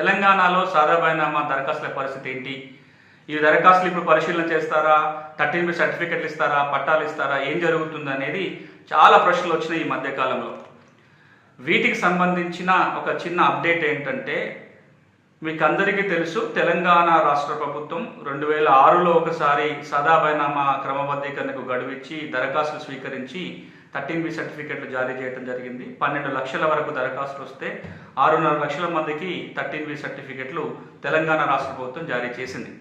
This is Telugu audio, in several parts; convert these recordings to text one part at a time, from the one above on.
తెలంగాణలో సాదాబాయినామా దరఖాస్తుల పరిస్థితి ఏంటి? ఈ దరఖాస్తులు ఇప్పుడు పరిశీలన చేస్తారా? థర్టీన్ బి సర్టిఫికెట్లు ఇస్తారా? పట్టాలు ఇస్తారా? ఏం జరుగుతుంది అనేది చాలా ప్రశ్నలు వచ్చినాయి ఈ మధ్యకాలంలో వీటికి సంబంధించిన ఒక చిన్న అప్డేట్ ఏంటంటే మీకు అందరికీ తెలుసు తెలంగాణ రాష్ట్ర ప్రభుత్వం రెండు వేల ఆరులో ఒకసారి సదాబైనామా క్రమబద్ధీకరణకు గడువిచ్చి దరఖాస్తులు స్వీకరించి థర్టీన్ బి సర్టిఫికెట్లు జారీ చేయడం జరిగింది. పన్నెండు లక్షల వరకు దరఖాస్తులు వస్తే ఆరున్నర లక్షల మందికి థర్టీన్ బి సర్టిఫికెట్లు తెలంగాణ రాష్ట్ర ప్రభుత్వం జారీ చేసింది.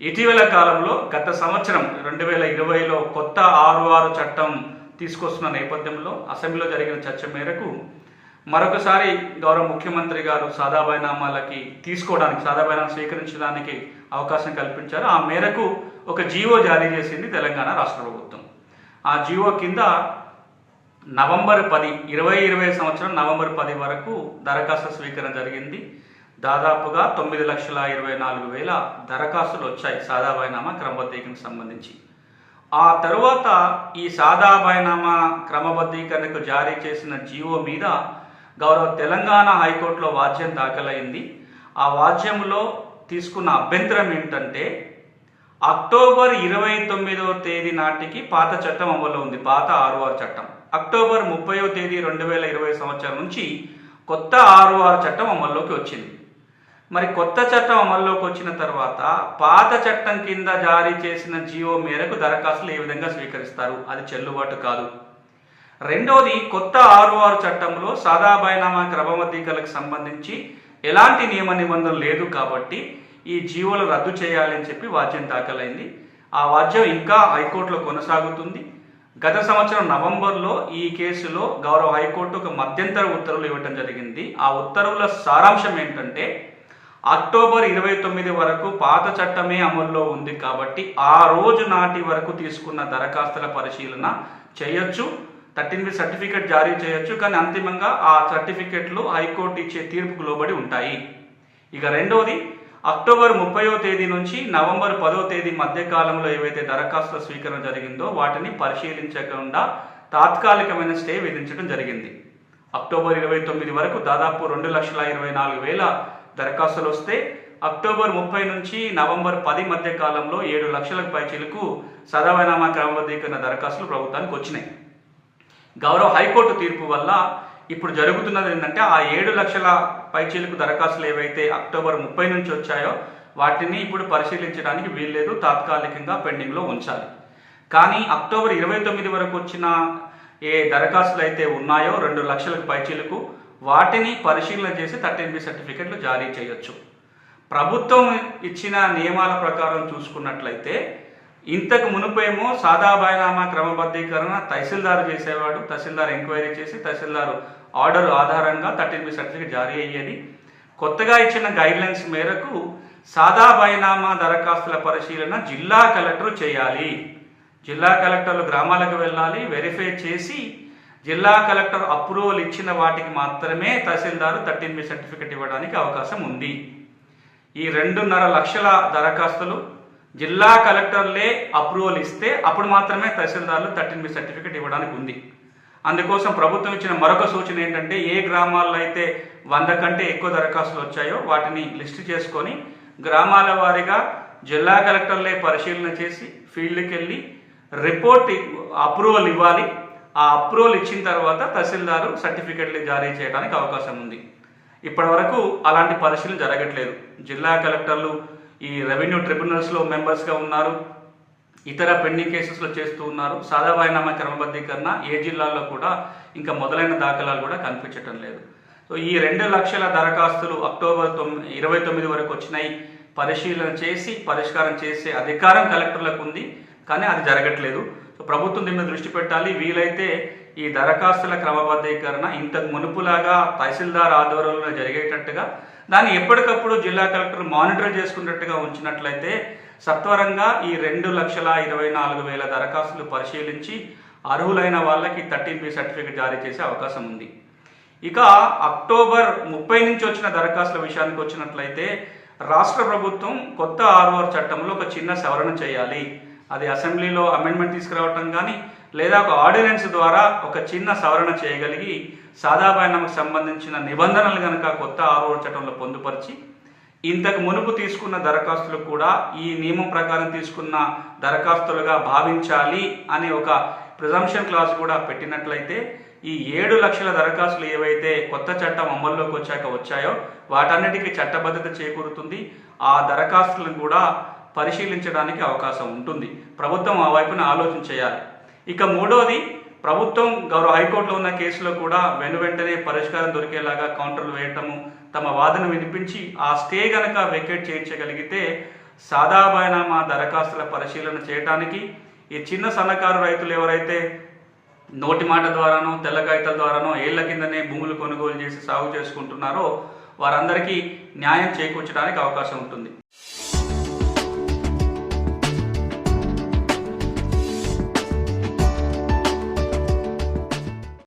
ఇటీవల కాలంలో గత సంవత్సరం రెండు వేల ఇరవైలో కొత్త ఆరు ఆరు చట్టం తీసుకొస్తున్న నేపథ్యంలో అసెంబ్లీలో జరిగిన చర్చ మేరకు మరొకసారి గౌరవ ముఖ్యమంత్రి గారు సాదాబైనామాలకి తీసుకోవడానికి సాదాబైనామా స్వీకరించడానికి అవకాశం కల్పించారు. ఆ మేరకు ఒక జీవో జారీ చేసింది తెలంగాణ రాష్ట్ర ప్రభుత్వం. ఆ జియో కింద నవంబర్ పది ఇరవై ఇరవై సంవత్సరం నవంబర్ పది వరకు దరఖాస్తు స్వీకరణ జరిగింది. దాదాపుగా తొమ్మిది లక్షల ఇరవై నాలుగు వేల దరఖాస్తులు వచ్చాయి సాదాబాయినామా క్రమబద్ధీకరణకు సంబంధించి. ఆ తరువాత ఈ సాదాబాయినామా క్రమబద్ధీకరణకు జారీ చేసిన జీవో మీద గౌరవ తెలంగాణ హైకోర్టులో వాద్యం దాఖలైంది. ఆ వాద్యంలో తీసుకున్న అభ్యంతరం ఏంటంటే అక్టోబర్ ఇరవై తొమ్మిదవ తేదీ నాటికి పాత చట్టం అమల్లో ఉంది. పాత ఆరు ఆరు చట్టం. అక్టోబర్ ముప్పైవ తేదీ రెండు వేల ఇరవై సంవత్సరం నుంచి కొత్త ఆరు ఆరు చట్టం అమల్లోకి వచ్చింది. మరి కొత్త చట్టం అమల్లోకి వచ్చిన తర్వాత పాత చట్టం కింద జారీ చేసిన జీవో మేరకు దరఖాస్తులు ఏ విధంగా స్వీకరిస్తారు? అది చెల్లుబాటు కాదు. రెండోది కొత్త ఆరు ఆరు చట్టంలో సాదా బైనామా క్రమబద్ధీకరణకు సంబంధించి ఎలాంటి నియమ నిబంధనలు లేదు కాబట్టి ఈ జీవోలు రద్దు చేయాలని చెప్పి వాద్యం దాఖలైంది. ఆ వాద్యం ఇంకా హైకోర్టులో కొనసాగుతుంది. గత సంవత్సరం నవంబర్లో ఈ కేసులో గౌరవ హైకోర్టు ఒక మధ్యంతర ఉత్తర్వులు ఇవ్వడం జరిగింది. ఆ ఉత్తర్వుల సారాంశం ఏంటంటే అక్టోబర్ ఇరవై తొమ్మిది వరకు పాత చట్టమే అమల్లో ఉంది కాబట్టి ఆ రోజు నాటి వరకు తీసుకున్న దరఖాస్తుల పరిశీలన చేయొచ్చు థర్టీన్ బి సర్టిఫికేట్ జారీ చేయొచ్చు కానీ అంతిమంగా ఆ సర్టిఫికెట్లు హైకోర్టు ఇచ్చే తీర్పుకు లోబడి ఉంటాయి. ఇక రెండవది అక్టోబర్ ముప్పయో తేదీ నుంచి నవంబర్ పదో తేదీ మధ్య కాలంలో ఏవైతే దరఖాస్తుల స్వీకరణ జరిగిందో వాటిని పరిశీలించకుండా తాత్కాలికమైన స్టే విధించడం జరిగింది. అక్టోబర్ ఇరవై తొమ్మిది వరకు దాదాపు రెండు లక్షల ఇరవై నాలుగు వేల దరఖాస్తులు వస్తే అక్టోబర్ ముప్పై నుంచి నవంబర్ పది మధ్య కాలంలో ఏడు లక్షలకు పైచీలకు సదవనామా క్రమబద్ధీకరణ దరఖాస్తులు ప్రభుత్వానికి వచ్చినాయి. గౌరవ హైకోర్టు తీర్పు వల్ల ఇప్పుడు జరుగుతున్నది ఏంటంటే ఆ ఏడు లక్షల పైచీలకు దరఖాస్తులు ఏవైతే అక్టోబర్ ముప్పై నుంచి వచ్చాయో వాటిని ఇప్పుడు పరిశీలించడానికి వీల్లేదు తాత్కాలికంగా పెండింగ్లో ఉంచాలి. కానీ అక్టోబర్ ఇరవై తొమ్మిది వరకు వచ్చిన ఏ దరఖాస్తులు అయితే ఉన్నాయో రెండు లక్షలకు పైచీలకు వాటిని పరిశీలన చేసి థర్టీన్ బి సర్టిఫికెట్లు జారీ చేయొచ్చు. ప్రభుత్వం ఇచ్చిన నియమాల ప్రకారం చూసుకున్నట్లయితే ఇంతకు మునుపేమో సాదా బయనామా క్రమబద్ధీకరణ తహసీల్దారు చేసేవాడు తహసీల్దార్ ఎంక్వైరీ చేసి తహసీల్దారు ఆర్డర్ ఆధారంగా థర్టీన్ బి సర్టిఫికేట్ జారీ అయ్యేది. కొత్తగా ఇచ్చిన గైడ్లైన్స్ మేరకు సాదా బైనామా దరఖాస్తుల పరిశీలన జిల్లా కలెక్టర్ చేయాలి. జిల్లా కలెక్టర్లు గ్రామాలకు వెళ్ళాలి వెరిఫై చేసి జిల్లా కలెక్టర్ అప్రూవల్ ఇచ్చిన వాటికి మాత్రమే తహసీల్దార్ థర్టీన్ బి సర్టిఫికేట్ ఇవ్వడానికి అవకాశం ఉంది. ఈ రెండున్నర లక్షల దరఖాస్తులు జిల్లా కలెక్టర్లే అప్రూవల్ ఇస్తే అప్పుడు మాత్రమే తహసీల్దార్లు థర్టీన్ బి సర్టిఫికేట్ ఇవ్వడానికి ఉంది. అందుకోసం ప్రభుత్వం ఇచ్చిన మరొక సూచన ఏంటంటే ఏ గ్రామాల్లో అయితే వంద కంటే ఎక్కువ దరఖాస్తులు వచ్చాయో వాటిని లిస్ట్ చేసుకొని గ్రామాల వారీగా జిల్లా కలెక్టర్లే పరిశీలన చేసి ఫీల్డ్కి వెళ్ళి రిపోర్ట్ అప్రూవల్ ఇవ్వాలి. ఆ అప్రూవల్ ఇచ్చిన తర్వాత తహసీల్దారు సర్టిఫికెట్లు జారీ చేయడానికి అవకాశం ఉంది. ఇప్పటి వరకు అలాంటి పరిశీలన జరగట్లేదు. జిల్లా కలెక్టర్లు ఈ రెవెన్యూ ట్రిబ్యునల్స్లో మెంబర్స్గా ఉన్నారు. ఇతర పెండింగ్ కేసెస్లో చేస్తూ ఉన్నారు. సాదాబాయినామా క్రమబద్ధీకరణ ఏ జిల్లాల్లో కూడా ఇంకా మొదలైన దాఖలాలు కూడా కనిపించటం లేదు. సో ఈ రెండు లక్షల దరఖాస్తులు అక్టోబర్ తొమ్మిది ఇరవై తొమ్మిది వరకు వచ్చినాయి. పరిశీలన చేసి పరిష్కారం చేసే అధికారం కలెక్టర్లకు ఉంది కానీ అది జరగట్లేదు. సో ప్రభుత్వం దీని మీద దృష్టి పెట్టాలి. వీలైతే ఈ దరఖాస్తుల క్రమబద్ధీకరణ ఇంతకు మునుపులాగా తహసీల్దార్ ఆధ్వర్యంలో జరిగేటట్టుగా దాన్ని ఎప్పటికప్పుడు జిల్లా కలెక్టర్ మానిటర్ చేసుకున్నట్టుగా ఉంచినట్లయితే సత్వరంగా ఈ రెండు లక్షల ఇరవై నాలుగు వేల దరఖాస్తులు పరిశీలించి అర్హులైన వాళ్ళకి థర్టీన్ బి సర్టిఫికేట్ జారీ చేసే అవకాశం ఉంది. ఇక అక్టోబర్ ముప్పై నుంచి వచ్చిన దరఖాస్తుల విషయానికి వచ్చినట్లయితే రాష్ట్ర ప్రభుత్వం కొత్త ఆర్ఓఆర్ చట్టంలో ఒక చిన్న సవరణ చేయాలి. అది అసెంబ్లీలో అమెండ్మెంట్ తీసుకురావటం కానీ లేదా ఒక ఆర్డినెన్స్ ద్వారా ఒక చిన్న సవరణ చేయగలిగి సాదాబాయనకు సంబంధించిన నిబంధనలు కనుక కొత్త ఆర్ఓఆర్ చట్టంలో పొందుపరిచి ఇంతకు మునుపు తీసుకున్న దరఖాస్తులు కూడా ఈ నియమం ప్రకారం తీసుకున్న దరఖాస్తులుగా భావించాలి అనే ఒక ప్రిజంప్షన్ క్లాస్ కూడా పెట్టినట్లయితే ఈ ఏడు లక్షల దరఖాస్తులు ఏవైతే కొత్త చట్టం అమల్లోకి వచ్చాక వచ్చాయో వాటన్నిటికీ చట్టబద్ధత చేకూరుతుంది. ఆ దరఖాస్తులను కూడా పరిశీలించడానికి అవకాశం ఉంటుంది. ప్రభుత్వం ఆ వైపున ఆలోచన చేయాలి. ఇక మూడోది ప్రభుత్వం గౌరవ హైకోర్టులో ఉన్న కేసులో కూడా వెను వెంటనే పరిష్కారం దొరికేలాగా కౌంటర్లు వేయటము తమ వాదన వినిపించి ఆ స్టే గనక వెకేట్ చేయించగలిగితే సాదాబాయనామా దరఖాస్తుల పరిశీలన చేయడానికి ఈ చిన్న సన్నకారు రైతులు ఎవరైతే నోటి మాట ద్వారానో తెల్ల కాగితాల ద్వారానో ఏళ్ళ కిందనే భూములు కొనుగోలు చేసి సాగు చేసుకుంటున్నారో వారందరికీ న్యాయం చేకూర్చడానికి అవకాశం ఉంటుంది.